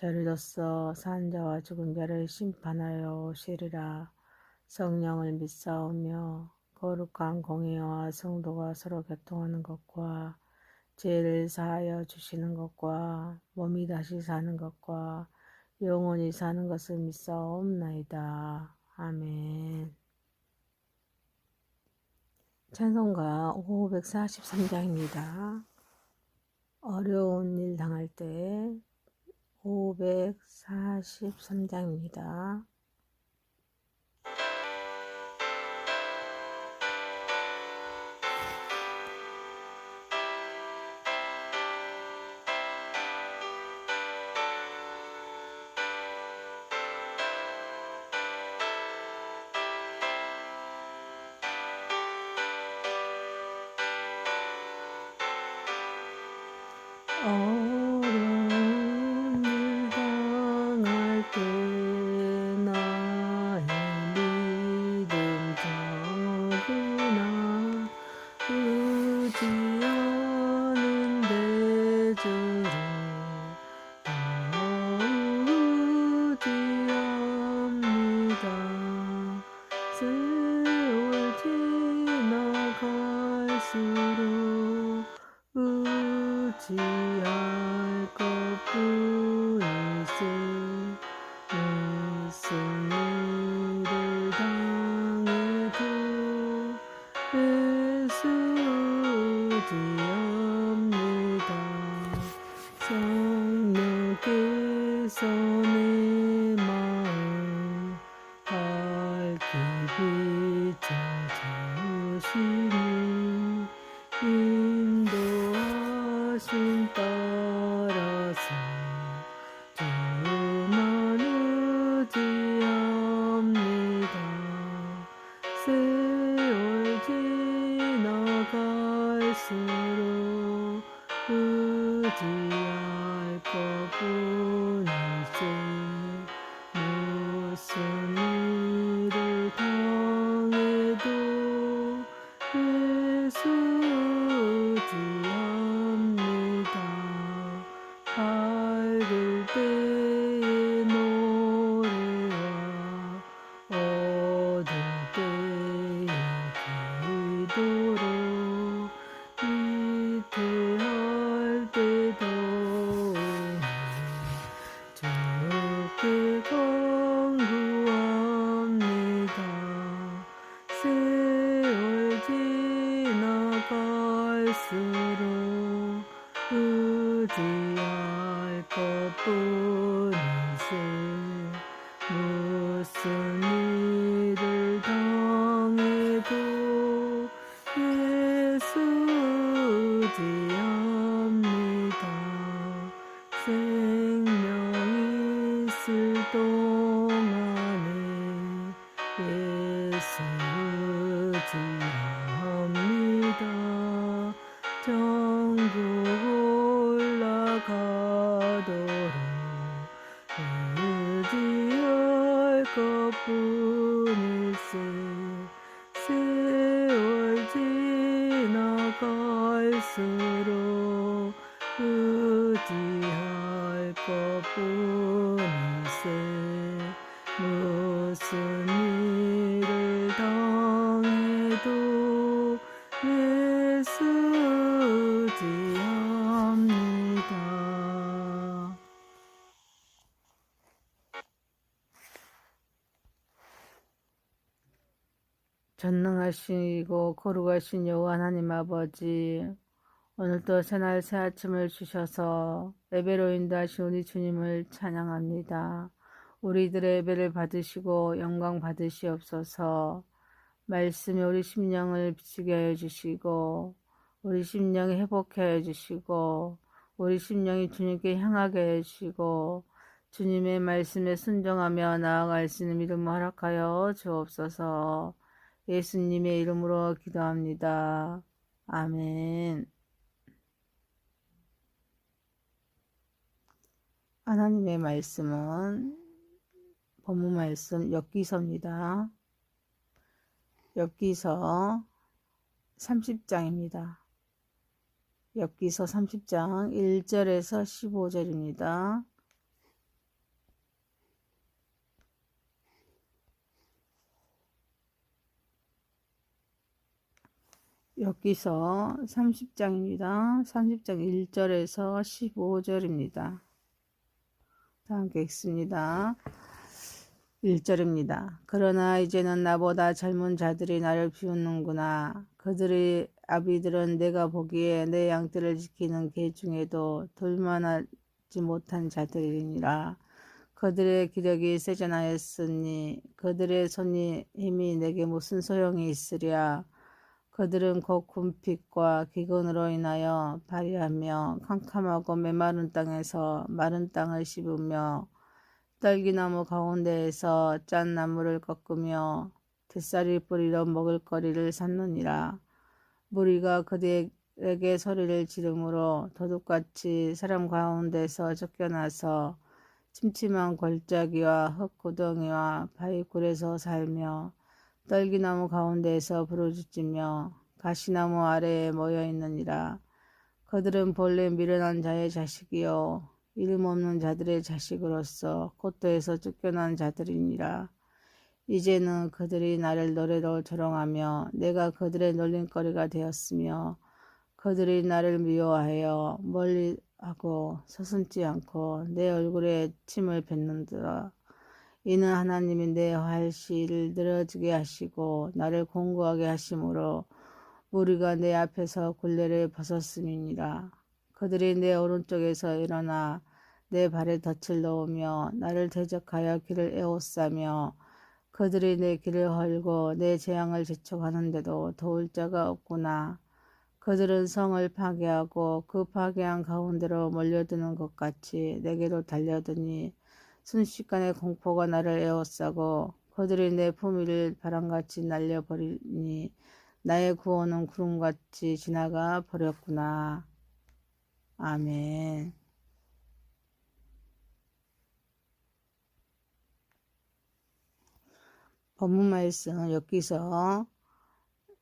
저를 뒀어 산 자와 죽은 자를 심판하여 오시리라 성령을 믿사오며 거룩한 공의와 성도가 서로 교통하는 것과 죄를 사하여 주시는 것과 몸이 다시 사는 것과 영원히 사는 것을 믿사옵나이다. 아멘. 찬송가 543장입니다. 어려운 일 당할 때 543장입니다. 세 인도 일을 당해도 애쓰지합니다. 전능하시고 거룩하신 여호와 하나님 아버지 오늘도 새날 새 아침을 주셔서 예배로 인도하신 우리 주님을 찬양합니다. 우리들의 예배를 받으시고 영광 받으시옵소서 말씀이 우리 심령을 비치게 하여 주시고 우리 심령을 회복해 주시고 우리 심령이 주님께 향하게 해 주시고 주님의 말씀에 순종하며 나아갈 수 있는 믿음 허락하여 주옵소서 예수님의 이름으로 기도합니다. 아멘. 하나님의 말씀은 본문 말씀 엽기서입니다. 엽기서 30장입니다. 엽기서 30장 1절에서 15절입니다. 엽기서 30장입니다. 30장 1절에서 15절입니다. 다 함께 읽습니다. 1절입니다. 그러나 이제는 나보다 젊은 자들이 나를 비웃는구나. 그들의 아비들은 내가 보기에 내 양떼를 지키는 개 중에도 돌만하지 못한 자들이니라. 그들의 기력이 세전하였으니 그들의 손이 힘이 내게 무슨 소용이 있으랴. 그들은 곧 군핍과 기근으로 인하여 발휘하며 캄캄하고 메마른 땅에서 마른 땅을 씹으며 딸기나무 가운데에서 짠 나무를 꺾으며 뱃살이 뿌리러 먹을거리를 삼느니라. 무리가 그들에게 소리를 지르므로 도둑같이 사람 가운데서 쫓겨나서 침침한 골짜기와 흙구덩이와 바위굴에서 살며 떨기나무 가운데에서 부르짖으며 가시나무 아래에 모여 있느니라. 그들은 본래 미련한 자의 자식이요 이름 없는 자들의 자식으로서 꽃도에서 쫓겨난 자들이니라. 이제는 그들이 나를 노래로 조롱하며 내가 그들의 놀림거리가 되었으며 그들이 나를 미워하여 멀리 하고 서슴지 않고 내 얼굴에 침을 뱉는다. 이는 하나님이 내 활시를 늘어지게 하시고 나를 공고하게 하심으로 우리가 내 앞에서 굴레를 벗었음이니라. 그들이 내 오른쪽에서 일어나 내 발에 덫을 놓으며 나를 대적하여 길을 에워싸며 그들이 내 길을 헐고 내 재앙을 재촉하는데도 도울 자가 없구나. 그들은 성을 파괴하고 그 파괴한 가운데로 몰려드는 것 같이 내게로 달려드니 순식간에 공포가 나를 에워싸고 그들이 내 품위를 바람같이 날려버리니 나의 구원은 구름같이 지나가 버렸구나. 아멘. 본문 말씀 여기서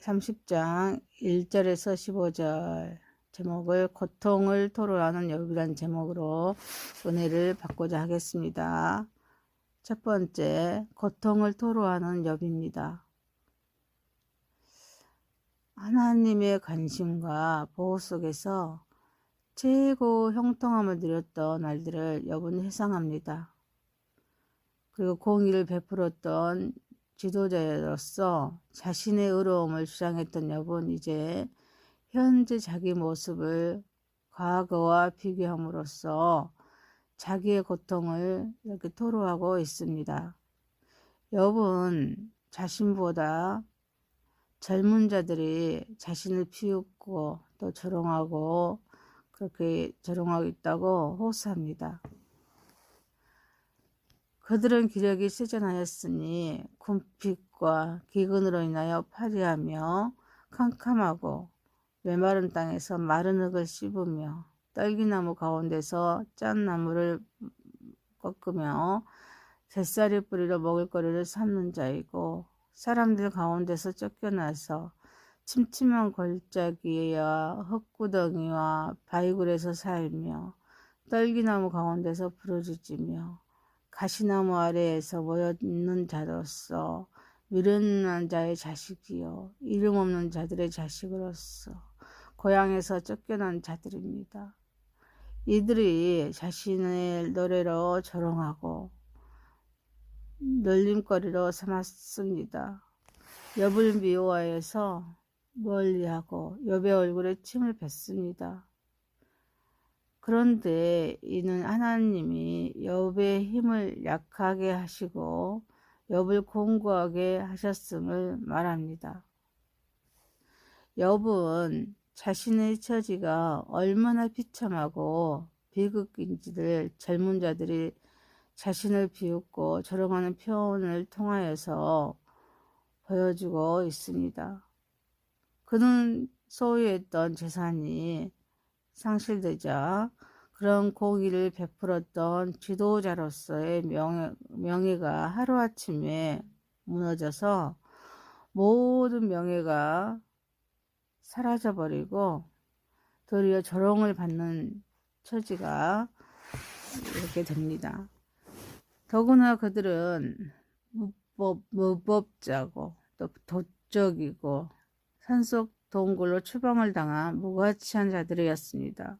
30장 1절에서 15절 제목을 고통을 토로하는 엽이란 제목으로 은혜를 받고자 하겠습니다. 첫 번째, 고통을 토로하는 엽입니다. 하나님의 관심과 보호 속에서 최고 형통함을 누렸던 날들을 엽은 회상합니다. 그리고 공의를 베풀었던 지도자로서 자신의 의로움을 주장했던 여분 이제 현재 자기 모습을 과거와 비교함으로써 자기의 고통을 이렇게 토로하고 있습니다. 여분 자신보다 젊은 자들이 자신을 비웃고 또 조롱하고 그렇게 조롱하고 있다고 호소합니다. 그들은 기력이 세전하였으니 군핍과 기근으로 인하여 파리하며 캄캄하고 메마른 땅에서 마른 흙을 씹으며 딸기나무 가운데서 짠 나무를 꺾으며 뱃살이 뿌리로 먹을 거리를 삼는 자이고 사람들 가운데서 쫓겨나서 침침한 골짜기와 흙구덩이와 바위굴에서 살며 딸기나무 가운데서 부르짖으며 가시나무 아래에서 모여 있는 자로서 미련한 자의 자식이요 이름 없는 자들의 자식으로서 고향에서 쫓겨난 자들입니다. 이들이 자신의 노래로 조롱하고 놀림거리로 삼았습니다. 엽을 미워해서 멀리하고 엽의 얼굴에 침을 뱉습니다. 그런데 이는 하나님이 엽의 힘을 약하게 하시고 엽을 공고하게 하셨음을 말합니다. 엽은 자신의 처지가 얼마나 비참하고 비극인지를 젊은 자들이 자신을 비웃고 조롱하는 표현을 통하여서 보여주고 있습니다. 그는 소유했던 재산이 상실되자 그런 공의를 베풀었던 지도자로서의 명예, 명예가 하루아침에 무너져서 모든 명예가 사라져버리고 도리어 조롱을 받는 처지가 이렇게 됩니다. 더구나 그들은 무법, 무법자고 또 도적이고 산속 동굴로 추방을 당한 무가치한 자들이었습니다.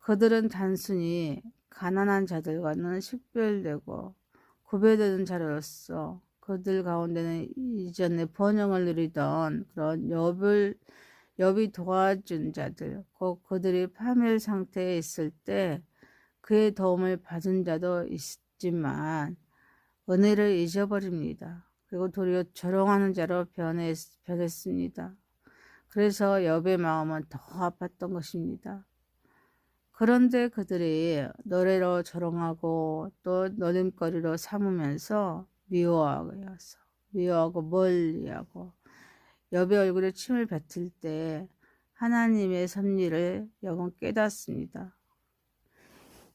그들은 단순히 가난한 자들과는 식별되고 구별되는 자로서 그들 가운데는 이전에 번영을 누리던 그런 엽을 엽이 도와준 자들, 곧 그들이 파멸 상태에 있을 때 그의 도움을 받은 자도 있지만 은혜를 잊어버립니다. 그리고 도리어 조롱하는 자로 변했, 변했습니다. 그래서 엽의 마음은 더 아팠던 것입니다. 그런데 그들이 노래로 조롱하고 또 노림거리로 삼으면서 미워하여서 미워하고 멀리하고 여배 얼굴에 침을 뱉을 때 하나님의 섭리를 영원 깨닫습니다.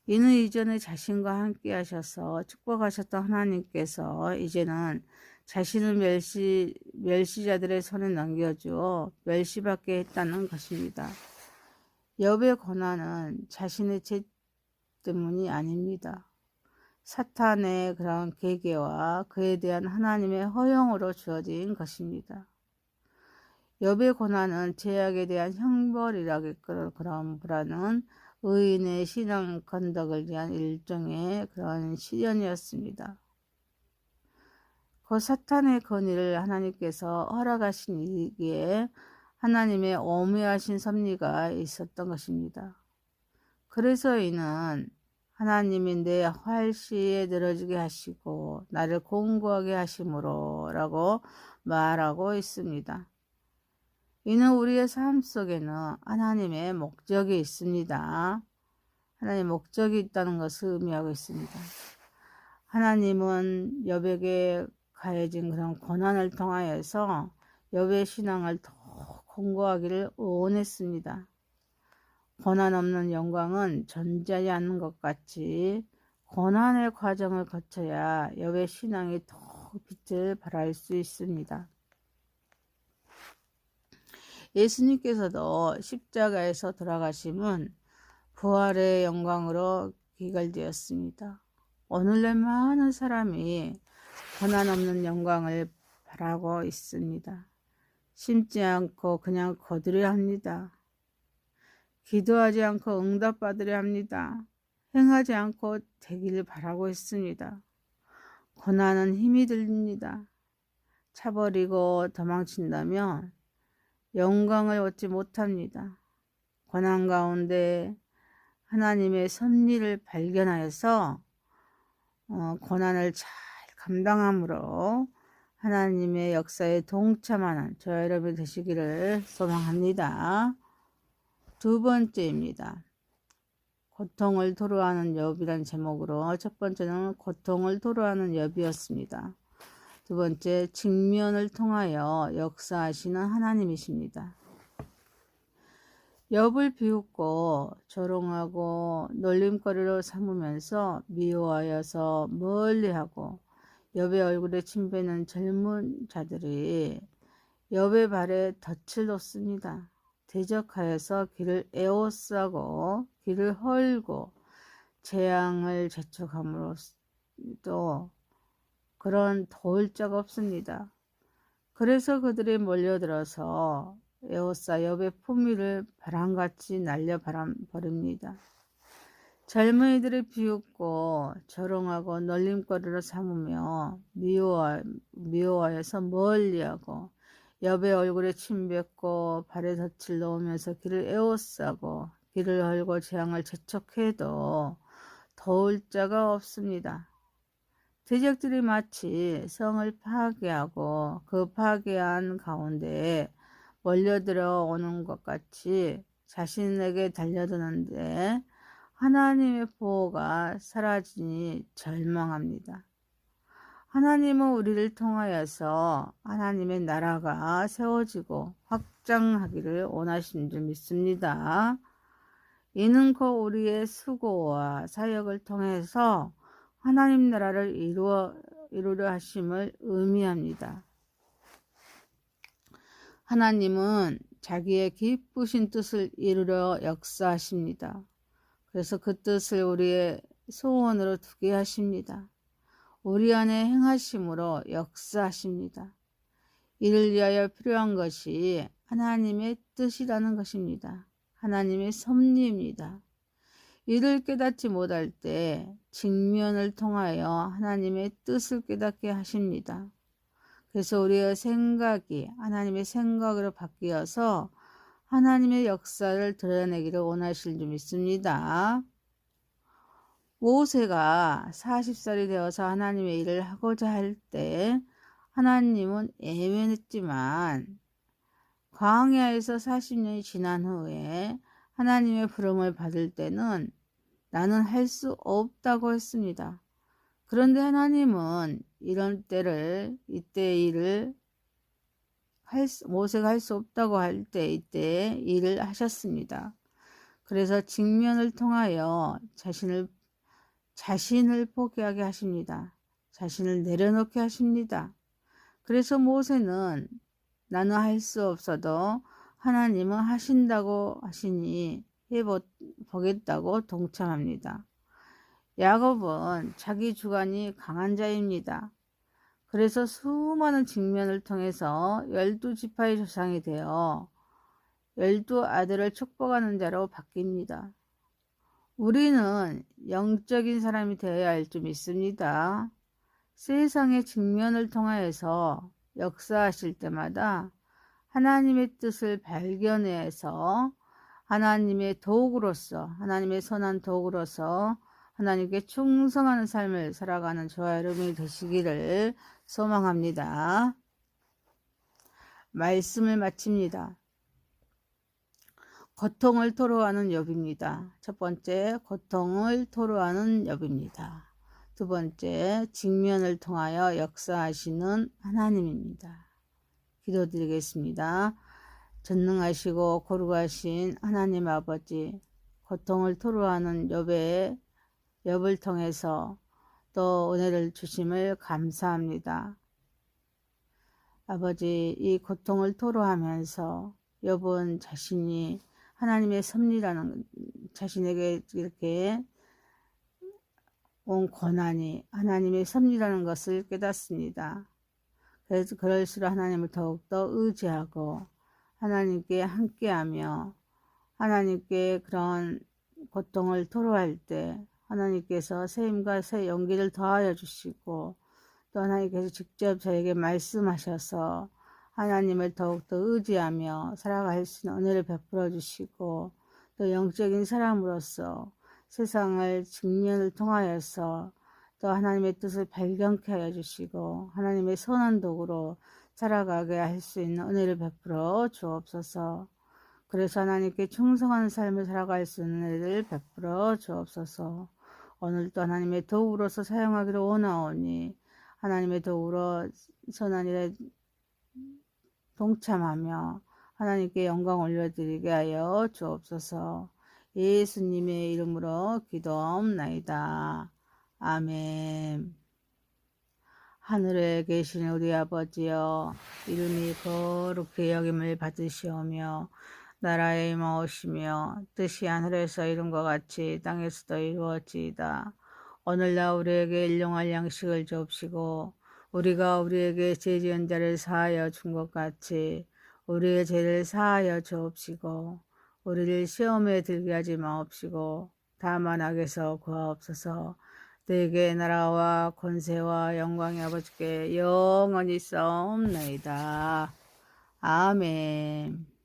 이는 이전에 자신과 함께 하셔서 축복하셨던 하나님께서 이제는 자신을 멸시, 멸시자들의 손에 넘겨주어 멸시받게 했다는 것입니다. 여배 권한은 자신의 죄 때문이 아닙니다. 사탄의 그런 계계와 그에 대한 하나님의 허용으로 주어진 것입니다. 여배 고난은 제약에 대한 형벌이라고 그런 보라는 의인의 신앙 건덕을 위한 일종의 그런 시련이었습니다. 그 사탄의 건의를 하나님께서 허락하시기에 하나님의 오묘하신 섭리가 있었던 것입니다. 그래서 이는 하나님이 내 활시에 늘어지게 하시고 나를 공고하게 하심으로 라고 말하고 있습니다. 이는 우리의 삶 속에는 하나님의 목적이 있습니다. 하나님의 목적이 있다는 것을 의미하고 있습니다. 하나님은 여백에 가해진 그런 고난을 통하여서 여백의 신앙을 더 공고하기를 원했습니다. 고난 없는 영광은 존재하지 않는 것 같이 고난의 과정을 거쳐야 여의 신앙이 더 빛을 발할 수 있습니다. 예수님께서도 십자가에서 돌아가심은 부활의 영광으로 기결되었습니다. 오늘날 많은 사람이 고난 없는 영광을 바라고 있습니다. 심지 않고 그냥 거두려 합니다. 기도하지 않고 응답받으려 합니다. 행하지 않고 되기를 바라고 있습니다. 고난은 힘이 들립니다. 차버리고 도망친다면 영광을 얻지 못합니다. 고난 가운데 하나님의 섭리를 발견하여서 어, 고난을 잘 감당함으로 하나님의 역사에 동참하는 저 여러분 되시기를 소망합니다. 두 번째입니다. 고통을 토로하는 엽이란 제목으로 첫 번째는 고통을 토로하는 엽이었습니다. 두 번째 직면을 통하여 역사하시는 하나님이십니다. 엽을 비웃고 조롱하고 놀림거리로 삼으면서 미워하여서 멀리하고 엽의 얼굴에 침뱉는 젊은 자들이 엽의 발에 덫을 놓습니다. 대적하여서 길을 에워싸고 길을 헐고 재앙을 재촉함으로도 그런 도울 적 없습니다. 그래서 그들이 몰려들어서 에워싸 엽의 품위를 바람같이 날려 바람 버립니다. 젊은이들을 비웃고 조롱하고 놀림거리로 삼으며 미워하, 미워하여서 멀리하고 여배 얼굴에 침 뱉고 발에 덫을 놓으면서 길을 에워싸고 길을 헐고 재앙을 재촉해도 도울 자가 없습니다. 대적들이 마치 성을 파괴하고 그 파괴한 가운데 몰려들어 오는 것 같이 자신에게 달려드는데 하나님의 보호가 사라지니 절망합니다. 하나님은 우리를 통하여서 하나님의 나라가 세워지고 확장하기를 원하신 줄 믿습니다. 이는 곧 우리의 수고와 사역을 통해서 하나님 나라를 이루어, 이루려 하심을 의미합니다. 하나님은 자기의 기쁘신 뜻을 이루려 역사하십니다. 그래서 그 뜻을 우리의 소원으로 두게 하십니다. 우리 안에 행하심으로 역사하십니다. 이를 위하여 필요한 것이 하나님의 뜻이라는 것입니다. 하나님의 섭리입니다. 이를 깨닫지 못할 때 직면을 통하여 하나님의 뜻을 깨닫게 하십니다. 그래서 우리의 생각이 하나님의 생각으로 바뀌어서 하나님의 역사를 드러내기를 원하실 줄 믿습니다. 모세가 40살이 되어서 하나님의 일을 하고자 할 때 하나님은 예면했지만 광야에서 40년이 지난 후에 하나님의 부름을 받을 때는 나는 할 수 없다고 했습니다. 그런데 하나님은 이런 때를 이때 일을 할 수, 모세가 할수 없다고 할 때 이때 일을 하셨습니다. 그래서 직면을 통하여 자신을 자신을 포기하게 하십니다. 자신을 내려놓게 하십니다. 그래서 모세는 나는 할 수 없어도 하나님은 하신다고 하시니 해보겠다고 동참합니다. 야곱은 자기 주관이 강한 자입니다. 그래서 수많은 직면을 통해서 열두 지파의 조상이 되어 열두 아들을 축복하는 자로 바뀝니다. 우리는 영적인 사람이 되어야 할 줄 믿습니다. 세상의 직면을 통하여서 역사하실 때마다 하나님의 뜻을 발견해서 하나님의 도구로서 하나님의 선한 도구로서 하나님께 충성하는 삶을 살아가는 저와 여러분이 되시기를 소망합니다. 말씀을 마칩니다. 고통을 토로하는 엽입니다. 첫 번째, 고통을 토로하는 엽입니다. 두 번째, 직면을 통하여 역사하시는 하나님입니다. 기도드리겠습니다. 전능하시고 거룩하신 하나님 아버지, 고통을 토로하는 엽의 엽을 통해서 또 은혜를 주심을 감사합니다. 아버지, 이 고통을 토로하면서 엽은 자신이 하나님의 섭리라는 자신에게 이렇게 온 권한이 하나님의 섭리라는 것을 깨닫습니다. 그래서 그럴수록 하나님을 더욱더 의지하고 하나님께 함께하며 하나님께 그런 고통을 토로할 때 하나님께서 새 힘과 새 용기를 더하여 주시고 또 하나님께서 직접 저에게 말씀하셔서 하나님을 더욱더 의지하며 살아갈 수 있는 은혜를 베풀어 주시고 또 영적인 사람으로서 세상을 직면을 통하여서 또 하나님의 뜻을 발견케 하여 주시고 하나님의 선한 도구로 살아가게 할 수 있는 은혜를 베풀어 주옵소서. 그래서 하나님께 충성하는 삶을 살아갈 수 있는 은혜를 베풀어 주옵소서. 오늘도 하나님의 도구로서 사용하기를 원하오니 하나님의 도구로 선한 일에 동참하며 하나님께 영광 올려드리게 하여 주옵소서 예수님의 이름으로 기도옵나이다. 아멘. 하늘에 계신 우리 아버지여 이름이 거룩히 여김을 받으시오며 나라에 임하오시며 뜻이 하늘에서 이룬것 같이 땅에서도 이루어지이다. 오늘날 우리에게 일용할 양식을 주옵시고 우리가 우리에게 죄 지은 자를 사하여 준 것 같이 우리의 죄를 사하여 주옵시고 우리를 시험에 들게 하지 마옵시고 다만 악에서 구하옵소서 내게 나라와 권세와 영광이 아버지께 영원히 싸움나이다. 아멘